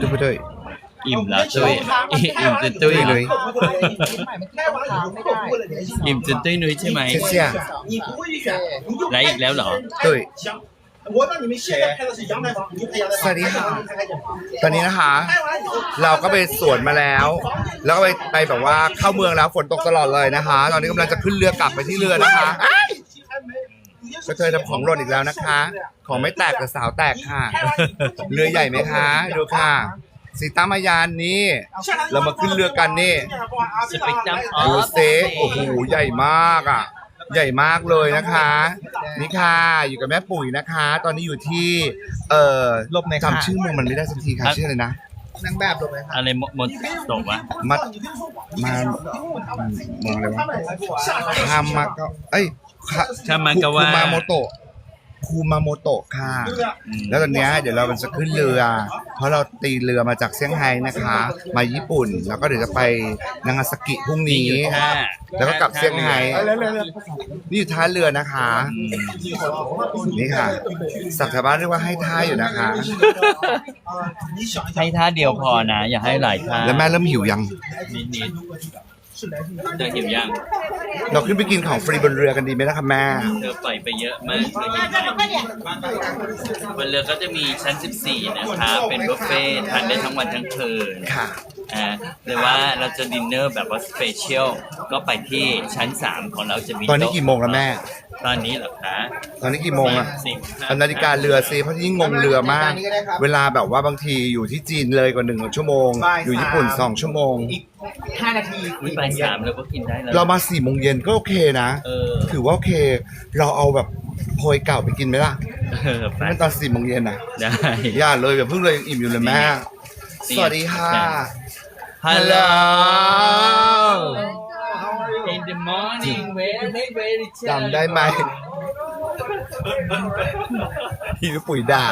ดูไปด้วยอิ่มละตุ้ยอิ่มจนตุ้ยเลยอิ่มจนตุ้ยนุ้ยใช่ไหมเสียไรอีกแล้วเหรอตุ้ยสวัสดีค่ะตอนนี้นะคะ เราก็ไปสวนมาแล้ว แล้วก็ไปไปแบบว่าเข้าเมืองแล้วฝนตกตลอดเลยนะคะ ตอนนี้กำลังจะขึ้นเรือกลับไปที่เรือนะคะ ก็เธอทำของหล่นอีกแล้วนะคะ ของไม่แตกแต่สาวแตกค่ะ เรือใหญ่ไหมคะดูค่ะสีตามายานนี่ เรามาขึ้นเรือกันนี่สเปกตรัมออดูฟเซฟโอ้โหใหญ่มากอะ ใหญ่มากเลยนะคะ นี่ค่ะอยู่กับแม่ปุ๋ยนะคะ ตอนนี้อยู่ที่เอ่อลบในค่ะจำชื่อเมืองมันไม่ได้สักทีค่ะชื่ออะไรนะนางแบบลงไหมคะอะไรมมนตกวะมัดมาเมืองอะไรวะฮามาก็เอ้ย คคามากาวะคูมาโมโตะคูมาโมโตะค่ะ แล้วตอนเนี้ยเดี๋ยวเราจะขึ้นเรือ เพราะเราตีเรือมาจากเซี่ยงไฮ้นะคะ มาญี่ปุ่น แล้วก็เดี๋ยวจะไปนางาซากิพรุ่งนี้ท่าแล้วก็กลับเซี่ยงไฮ้เร็วเร็วเร็วนี่อยู่ท่าเรือนะคะอืมนี่ค่ะสับชาวบ้านเรียกว่าให้ท่าอยู่นะคะ ให้ท่าเดียวพอนะ อย่าให้หลายท่าแล้วแม่เริ่มหิวยัง นิดนิด เธอหิวยังเราขึ้นไปกินของฟรีบนเรือกันดีไหมนะคะแม่เธอปล่อยไปเยอะมากเธอหิวไหมบนเรือก็จะมีชั้น 14 นะคะ เป็นบุฟเฟ่ต์ทานได้ทั้งวันทั้งคืน ค่ะ อ่าหรือว่าเราจะดินเนอร์แบบว่าสเปเชียลก็ไปที่ชั้น 3 ของเราจะมีตอนนี้กี่โมงแล้วแม่ ตอนนี้เหรอคะตอนนี้กี่โมงอะสิบห้เอานาฬิกาเรือซิเพราะที่งงเรือมาก เวลาแบบว่าบางทีอยู่ที่จีนเลยกว่าหนึ่งชั่วโมงอยู่ญี่ปุ่นสองชั่วโมง อีกห้านาทีอุ๊ยบ่ายสามเราก็กินได้แล้วเรามาสี่โมงเย็นก็โอเคนะ เออถือว่าโอเค เราเอาแบบโพยเก่าไปกินไหมล่ะเออไปให้มันตอนสี่โมงเย็นนะได้ อย่าเลยแบบเพิ่งเลยยังอิ่มอยู่เลยแม่ นี่สวัสดีค่ะฮัล โหล Hello In the morning very very จำได้ไหมที่ปุ๋ยด่า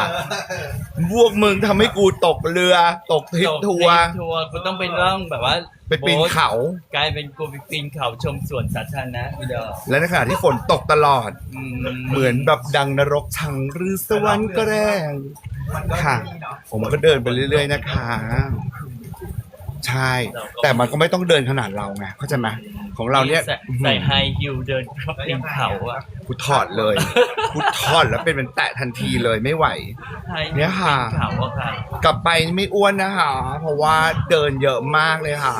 พวกมึงทำให้กูตกเรือ ตกทริปทัวร์ ทัวร์กูต้องไปล่องแบบว่าไปปีนเขา กลายเป็นกูไปปีนเขาชมสวนสาธารณะอีดอกและในขณะที่ฝนตกตลอด อืเหมือนแบบดังนรกชังหรือสวรรค์ก็แรงค่ะ ผมก็เดินไปเรื่อยๆนะคะ ใช่แต่มันก็ไม่ต้องเดินขนาดเราไงเข้าใจไหมของเราเนี่ยใส่ใส่ไฮฮิลเดินเข้าปีนเขาอะกูถอดเลยกูถอดแล้วเป็นเป็นแตะทันทีเลยไม่ไหว ไฮเนี่ยค่ะ ปีนเขาอะค่ะกลับไปไม่อ้วนนะคะ เพราะว่าเดินเยอะมากเลยค่ะ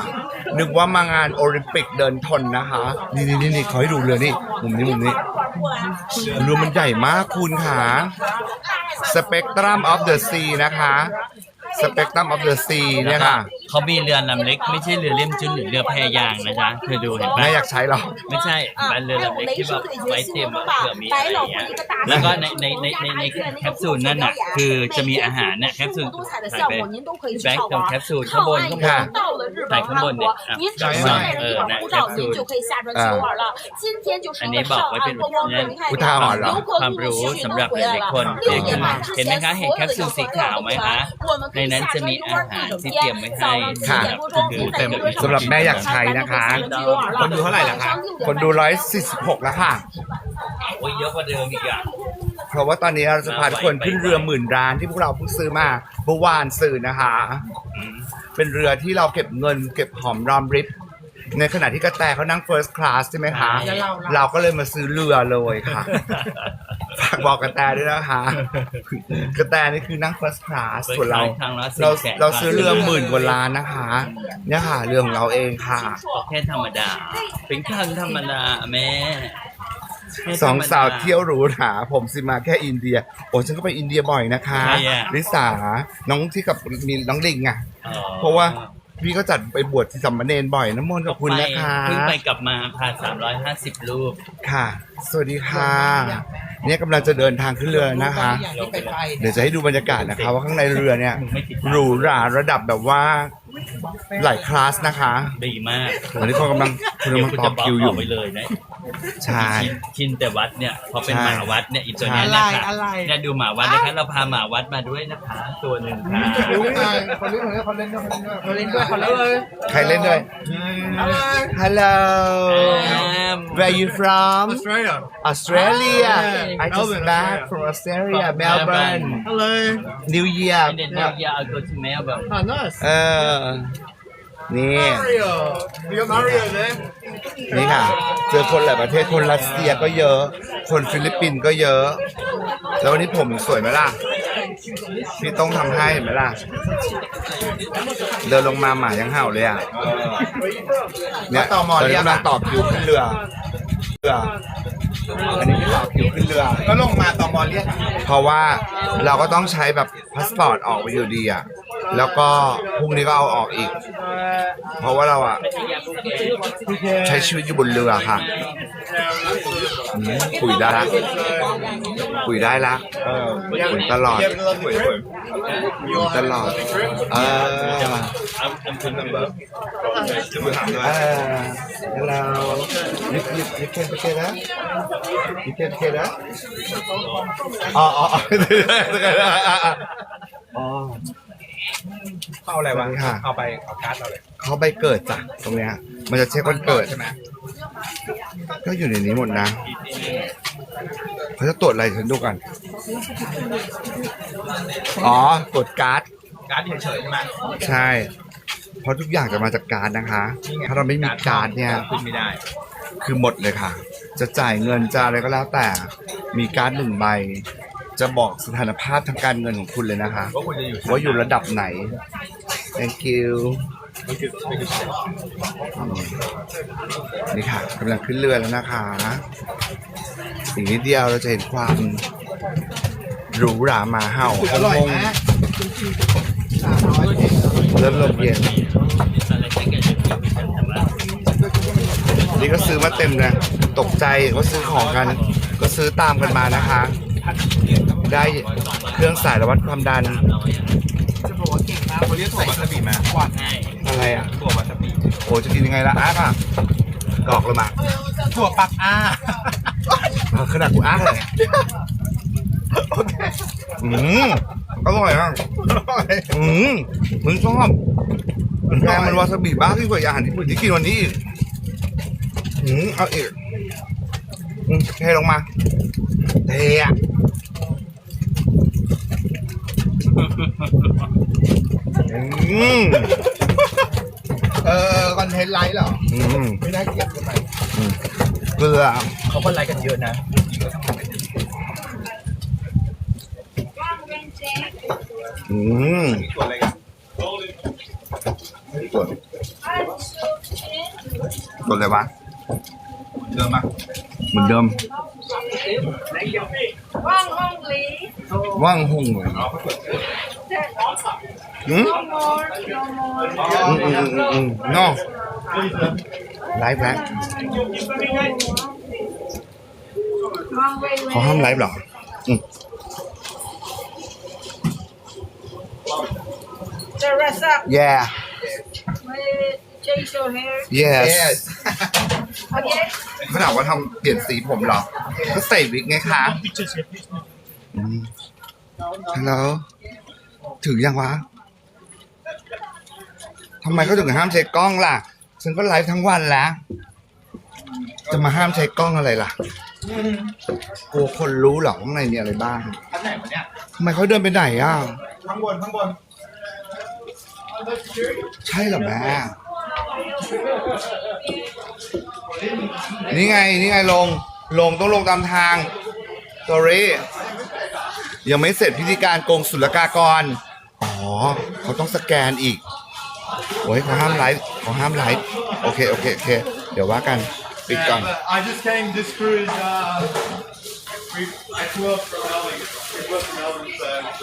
นึกว่ามางานโอลิมปิกเดินทนนะคะ นี่นี่นี่นี่ขอให้ดูเรือนี่มุมนี้มุมนี้เรือมันใหญ่มากคุณค่ะ Spectrum of the Sea นะคะ Spectrum of the Sea เนี่ยค่ะ เขามีเรือลำเล็ก ไม่ใช่เรือเล่มจุนหรือเรือแพยางนะจ๊ะเธอดูเห็นปะไม่อยากใช้หรอกไม่ใช่มันเรือลำเล็กที่แบบไว้เตรียมเผื่อมีอะไรอย่างเงี้ยแล้วก็ในในในในแคปซูลนั่นน่ะคือจะมีอาหารเนี่ยแคปซูลใส่ไปแบงค์ตรงแคปซูลข้างบนข้างบนใส่ข้างบนเนี่ยเออนะแคปซูลอันนี้บอกไว้เป็นอุทาหรณ์เหรอความรู้สำหรับหลายๆคนเห็นไหมคะเห็นแคปซูลสีขาวไหมคะในนั้นจะมีอาหารที่เตรียมไว้ให้ค่ะสำหรับแม่อยากใช้นะคะ คนดูเท่าไหร่ล่ะคะคนดูร้อยสี่สิบหกแล้วค่ะ โอ้ยเยอะกว่าเดิมอีกอะเพราะว่าตอนนี้เราจะพาทุกคนขึ้นเรือหมื่นร้านที่พวกเราเพิ่งซื้อมาเมื่อวานซื้อนะคะ เป็นเรือที่เราเก็บเงินเก็บหอมรอมริบในขณะที่กระแตเขานั่ง first class ใช่ไหมคะ เราก็เลยมาซื้อเรือเลยค่ะ ฝากบอกกระแตด้วยนะคะ กระแตนี่คือนั่ง first class ส่วนเราทางละเรา400,000เราซื้อเรือหมื่นกว่าล้านนะคะ เนี่ยค่ะ เรือของเราเองค่ะก็แค่ธรรมดา เป็นคันธรรมดาแม่แค่ธรรมดสองสาวเที่ยวหรูหราผมสิมาแค่อินเดีย โอ้ฉันก็ไปอินเดียบ่อยนะคะใครอะ ลิสาน้องที่กับมีน้องลิงอะอ๋อเพราะว่าพี่ก็จัดไปบวชที่สัมมเนนบ่อยน้ำมนต์กับคุณนะคะ เพิ่งไปกลับมาผ่าน350รูป ค่ะ สวัสดีค่ะ เนี่ยกำลังจะเดินทางขึ้นเรือนะคะอย่างที่ไปไปเดี๋ยวจะให้ดูบรรยากาศนะคะ ว่าข้างในเรือเนี่ยหรูหราระดับแบบว่า หลายคลาสนะคะ ดีมากตอนนี้คนกำลังคนเดี๋ยวกำลังคุณต่อจะบล็อกคิวออยู่อกไปเลยนะใช่ชินชินแต่วัดเนี่ยพอเป็นใช่หมาวัดเนี่ยอีตัวเนี้ยเนี่ยค่ะอะไรเนี่ยดูหมาวัดนะคะเราพาหมาวัดมาด้วยนะคะตัวหนึ่งค่ะคนเล่นคนเล่นคนเล่นด้วยคนเล่นด้วยใครเล่นด้วย Hello อ่า Where you from Australia Australia Yeah. I just Melbourne, back yeah. from Australia From Melbourne Melbourne. Hello New Year and then now yeah I go to Melbourne Oh nice เออนี่ Mario We got Mario there นี่ค่ะ เจอคนหลายประเทศ คนรัสเซียก็เยอะ คนฟิลิปปินส์ก็เยอะ แล้ววันนี้ผมสวยไหมล่ะ พี่ต้องทำให้เห็นไหมล่ะ เดินลงมาหมายังเห่าเลยอะ เนี่ยตอนนี้กำลังต่อคิวขึ้นเรือ เรือ อันนี้ที่ต่อคิวขึ้นเรือ ก็ลงมาตอมอเรียก เพราะว่าเราก็ต้องใช้แบบพาสปอร์ตออกไปอยู่ดีอะ แล้วก็พรุ่งนี้ก็เอาออกอีก เพราะว่าเราอะใช้ชีวิตอยู่บนเรือค่ะอืมคุยได้ละคุยได้ละคุยตลอดคุยตลอดเออเออ hello you you you can take that you can take that อ๋ออ๋ออ๋ออ๋อ เอาอะไรวะค่ะ เอาไปเอาการ์ดเราเลยเขาใบเกิดจ้ะตรงเนี้ยมันจะเช็ควันเกิดใช่ไหมก็อยู่ในนี้หมดนะเขาจะตรวจอะไรฉันดูกันอ๋อตรวจการ์ด การ์ดเฉยๆใช่ไหมใช่ เพราะทุกอย่างจะมาจากการ์ดนะคะ นี่ไงถ้าเราไม่มีการ์ดเนี่ย ขึ้นไม่ได้ คือหมดเลยค่ะ จะจ่ายเงินจะอะไรก็แล้วแต่ มีการ์ดหนึ่งใบ จะบอกสถานภาพทางการเงินของคุณเลยนะคะ ว่าคุณจะอยู่ว่าอยู่ระดับไหน thank you นี่คือนี่คือนี่ค่ะกำลังขึ้นเรือแล้วนะคะอีกนิดเดียวเราจะเห็นความหรูหราหมาเห่าอร่อยนะเริ่มลมเย็น นี่ก็ซื้อมาเต็มเลยตกใจก็ซื้อของกัน ก็ซื้อตามกันมานะคะ ได้เครื่องสายระวัดความดัน จะบอกว่าเก่งมากเขาเรียกถั่ววาซาบิมาหวานอะไรอะ ถั่ววาซาบิโอ้จะกินยังไงล่ะอ้าป่ะกรอกเลยมาถั่วปักอ้าเอาขนาดกูอ้าเลยอืมอร่อยอะอืมมึงชอบแพงมันวาซาบิบ้าที่งกว่าอาหารญี่ปุ่นที่กินวันนี้อีกอืมเอาอีกอืมเทลงมาเทอะ อืมเออคอนเทนต์ไลท์เหรอ อืมไม่น่าเกลียดทำไมเกลือเขาก็ไลท์กันเยอะนะอืมตัวอะไรกันตัวตัวอะไรวะเดิมปะเหมือนเดิมว่างห้องหลีว่างห้องเลี no more。อืมอืมอืมอืมเนอะไลฟ์แล้ว One way เขาห้ามไลฟ์เหรออืม The rest up. yeah Wait, Change your hair. yes Okay. เขาถามว่าทำเปลี่ยนสีผมเหรอ ก็ใส่วิกไงคะอืมฮัลโหลถึงยังวะ ทำไมเขาถึงห้ามใช้กล้องล่ะ ฉันก็ไลฟ์ทั้งวันแล้ว จะมาห้ามใช้กล้องอะไรล่ะ กลัวคนรู้เหรอข้างในมีอะไรบ้างอันไหนวะเนี่ย ทำไมเขาเดินไปไหนอะ ข้างบน ข้างบน ใช่เหรอแม่ นี่ไง นี่ไงลง ลงต้องลงตามทาง sorry ยังไม่เสร็จพิธีการโกงศุลกากร อ๋อ เขาต้องสแกนอีก โอ้ยเขาห้ามไลฟ์เขาห้ามไลฟ์โอเค โอเค โอเค เดี๋ยวว่ากัน ปิดก่อน I just came. This cruise. Uh, we I flew up from Melbourne. We flew up from Melbourne, so